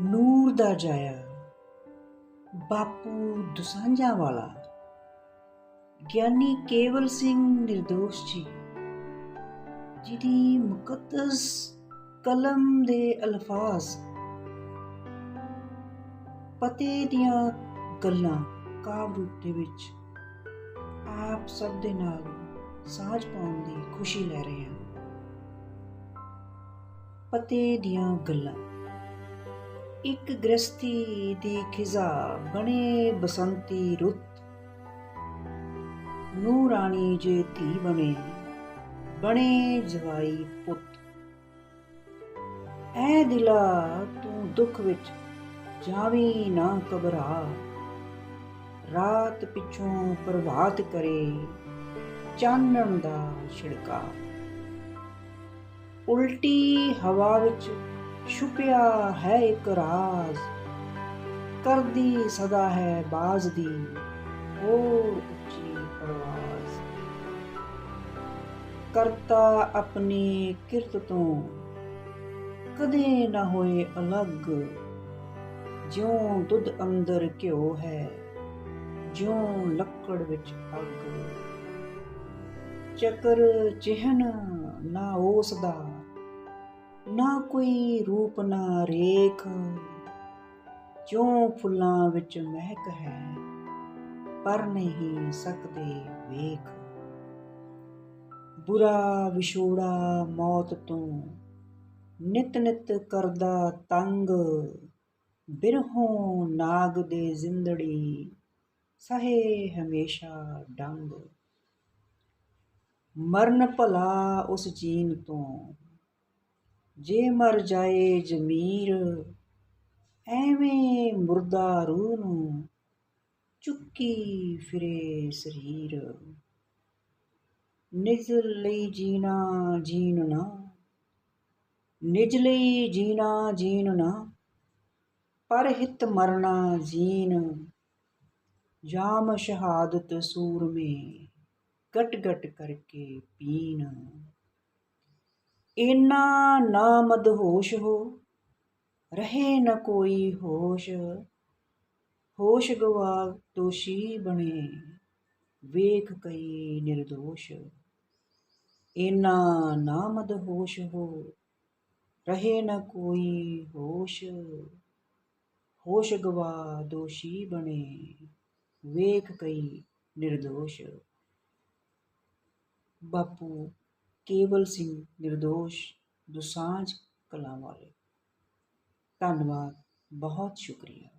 ਨੂਰ ਦਾ ਜਾਇਆ। ਬਾਪੂ ਦੁਸਾਂਝਾ ਵਾਲਾ। ਗਿਆਨੀ ਕੇਵਲ ਸਿੰਘ ਨਿਰਦੋਸ਼ ਜੀ, ਜਿਹਦੀ ਮੁਕੱਦਸ ਕਲਮ ਦੇ ਅਲਫਾਜ਼, ਪਤੇ ਦੀਆਂ ਗੱਲਾਂ ਕਾਵ ਰੂਪ ਦੇ ਵਿੱਚ ਆਪ ਸਭ ਦੇ ਨਾਲ ਸਾਂਝ ਪਾਉਣ ਦੀ ਖੁਸ਼ੀ ਲੈ ਰਹੇ ਹਾਂ ਪਤੇ ਦੀਆਂ ਗੱਲਾਂ। ਇੱਕ ਗ੍ਰਸਤੀ ਦੀ ਖਿਜ਼ਾ ਬਣੇ ਬਸੰਤੀ ਰੁੱਤ। ਨੂੰ ਰਾਣੀ ਜੇ ਧੀ ਬਣੇ ਬਣੇ ਜਵਾਈ ਪੁੱਤ। ਐ ਦਿਲਾ ਤੂੰ ਦੁੱਖ ਵਿੱਚ ਜਾਵੀਂ ਨਾ ਘਬਰਾ। ਰਾਤ ਪਿੱਛੋਂ ਪ੍ਰਭਾਤ ਕਰੇ ਚਾਨਣ ਦਾ ਛਿੜਕਾ। ਉਲਟੀ ਹਵਾ ਵਿੱਚ ਛੁਪਿਆ ਹੈ ਇੱਕ ਰਾਜ਼। ਕਰਦੀ ਸਦਾ ਹੈ ਬਾਜ਼ ਦੀ ਹੋਰ ਉੱਚੀ ਪਰਵਾਜ਼। ਕਰਤਾ ਆਪਣੀ ਕਿਰਤ ਤੋਂ ਕਦੇ ਨਾ ਹੋਏ ਅਲੱਗ। ਜਿਉਂ ਦੁੱਧ ਅੰਦਰ ਘਿਓ ਹੈ, ਜਿਉਂ ਲੱਕੜ ਵਿੱਚ ਅੱਗ। ਚੱਕਰ ਚਿਹਨ ਨਾ ਉਸ ਦਾ ਨਾ ਕੋਈ ਰੂਪ, ਨਾ ਰੇਖ। ਜਿਉਂ ਫੁੱਲਾਂ ਵਿੱਚ ਮਹਿਕ ਹੈ, ਪਰ ਨਹੀਂ ਸਕਦੇ ਵੇਖ। ਬੁਰਾ ਵਿਛੋੜਾ ਮੌਤ ਤੋਂ ਨਿਤ ਨਿਤ ਕਰਦਾ ਤੰਗ। ਬਿਰਹੋਂ ਨਾਗ ਦੇ ਜ਼ਿੰਦੜੀ, ਸਹੇ ਹਮੇਸ਼ਾ ਡੰਗ। ਮਰਨ ਭਲਾ ਉਸ ਜੀਨ ਤੋਂ ਜੇ ਮਰ ਜਾਏ ਜਮੀਰ, ਐਵੇਂ ਮੁਰਦਾ ਰੂਹ ਨੂੰ ਚੁੱਕੀ ਫਿਰੇ ਸਰੀਰ। ਨਿਜ ਲਈ ਜੀਣਾ ਜੀਣ ਨਾ, ਨਿਜ ਲਈ ਜੀਣਾ ਜੀਣ ਨਾ, ਪਰ ਹਿਤ ਮਰਨਾ ਜੀਨ ਜਾਮ ਸ਼ਹਾਦਤ ਸੂਰਮੇ ਗਟ ਗਟ ਕਰਕੇ ਪੀਣ। ਇਨਾ ਨਾ ਮਦਹੋਸ਼ ਹੋ, ਰਹੇ ਨ ਕੋਈ ਹੋਸ਼। ਹੋਸ਼ ਗਵਾ ਦੋਸ਼ੀ ਬਣੇ, ਵੇਖ ਕਈ ਨਿਰਦੋਸ਼। ਇਨਾ ਨਾ ਮਦਹੋਸ਼ ਹੋ, ਰਹੇ ਨ ਕੋਈ ਹੋਸ਼। ਹੋਸ਼ ਗਵਾ ਦੋਸ਼ੀ ਬਣੇ, ਵੇਖ ਕਈ ਨਿਰਦੋਸ਼। ਬਾਪੂ ਕੇਵਲ ਸਿੰਘ ਨਿਰਦੋਸ਼ ਦੁਸਾਂਝ ਕਲਾਂ ਵਾਲੇ। ਧੰਨਵਾਦ ਬਹੁਤ ਸ਼ੁਕਰੀਆ।